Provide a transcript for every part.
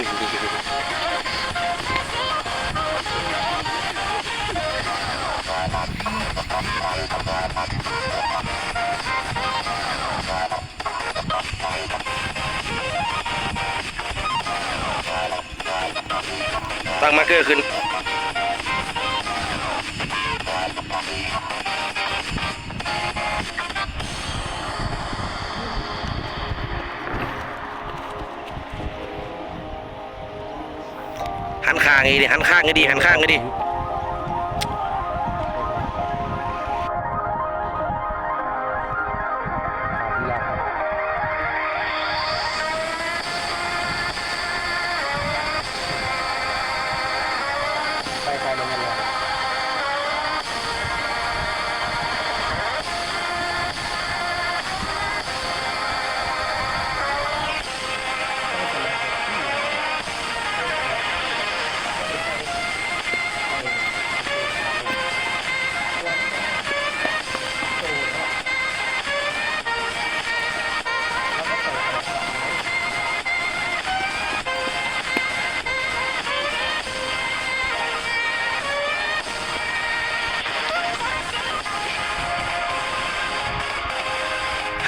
ตั้งมาเกอร์ขึ้น หันข้างไงดิหันข้างไงดิหันข้างไงดิ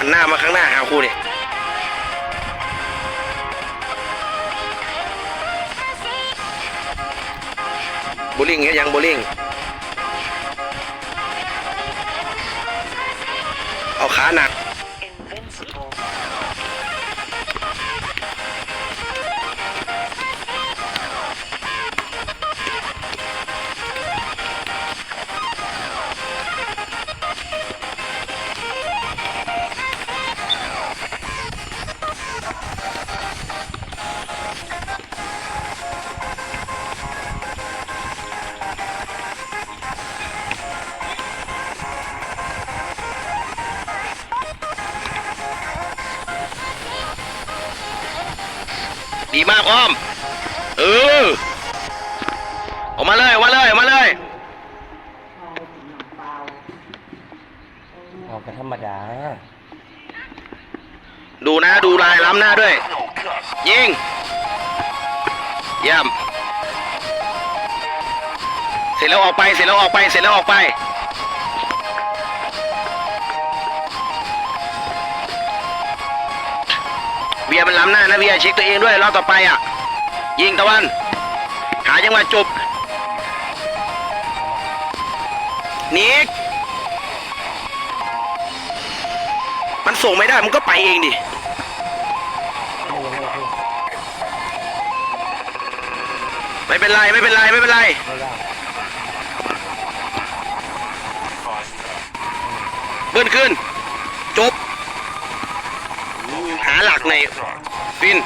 หันหน้ามาข้างหน้าหาครูดิโบลิ่งเงี้ยยังโบลิ่งเอาขาหนัก ดีมากอ้อม เออ ออกมาเลยออกมาเลยออกมาเลยเอาก็ธรรมดา ดูนะดูลายล้ำหน้าด้วย ยิงเยี่ยมเสร็จแล้วออกไปเสร็จแล้วออกไปเสร็จแล้วออกไป วียมันล้ำหน้านะเวียเช็คตัวเองด้วยรอบต่อไปอะ ยิงตะวัน หาจังหวะจบนิกมันส่งไม่ได้มันก็ไปเองดิไม่เป็นไรไม่เป็นไรไม่เป็นไรเบิ้ลขึ้น จบ หาหลักในอยฟิน